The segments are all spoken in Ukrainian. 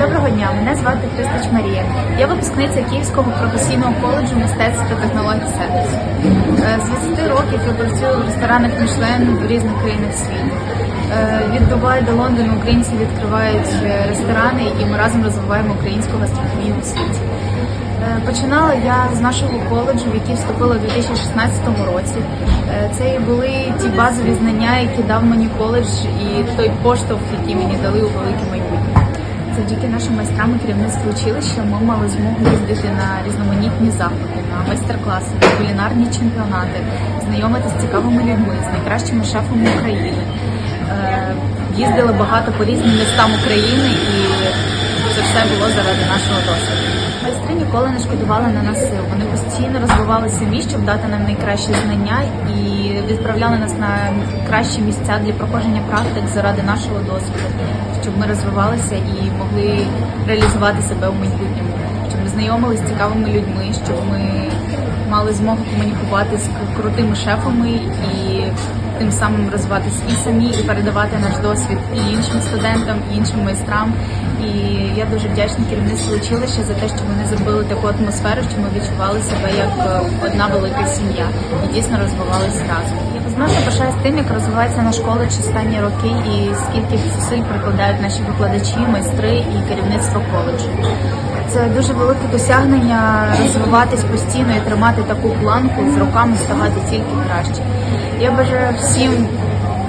Доброго дня, мене звати Христич Марія. Я випускниця Київського професійного коледжу мистецтв та технологій сервісу. Е, З 20 років я працюю в ресторанах Мішлен в різних країнах світу. Е, Від Дубаю до Лондону українці відкривають е, ресторани і ми разом розвиваємо українську гастрономію у світі. Починала я з нашого коледжу, в який вступила у 2016 році. Це і були ті базові знання, які дав мені коледж, і той поштовх, який мені дали у велике майбутнє. Завдяки нашим майстрам і керівництву училища ми мали змогу їздити на різноманітні заходи, на майстер-класи, на кулінарні чемпіонати, знайомитися з цікавими людьми, з найкращими шефами України. Е, Їздили багато по різним містам України і це все було заради нашого досвіду. Майстри ніколи не шкодували на нас сил. Вони постійно розвивали самі, щоб дати нам найкращі знання і відправляли нас на кращі місця для проходження практик заради нашого досвіду, щоб ми розвивалися і могли реалізувати себе в майбутньому, щоб ми знайомилися з цікавими людьми, щоб ми мали змогу комунікувати з крутими шефами і тим самим розвиватися і самі, і передавати наш досвід і іншим студентам, і іншим майстрам. І я дуже вдячна керівництву училища за те, що вони зробили таку атмосферу, що ми відчували себе як е, одна велика сім'я і дійсно розвивалися разом. Я безмежно пишаюсь тим, як розвивається наш коледж останні роки, і скільки зусиль прикладають наші викладачі, майстри і керівництво коледжу. Це дуже велике досягнення розвиватись постійно і тримати таку планку з роками ставати тільки краще. Я бажаю всім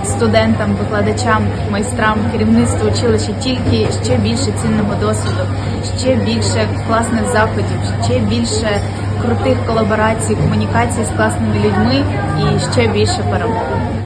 студентам, викладачам, майстрам, керівництву училища тільки ще більше цінного досвіду, ще більше класних заходів, ще більше крутих колаборацій, комунікацій з класними людьми і ще більше перемог.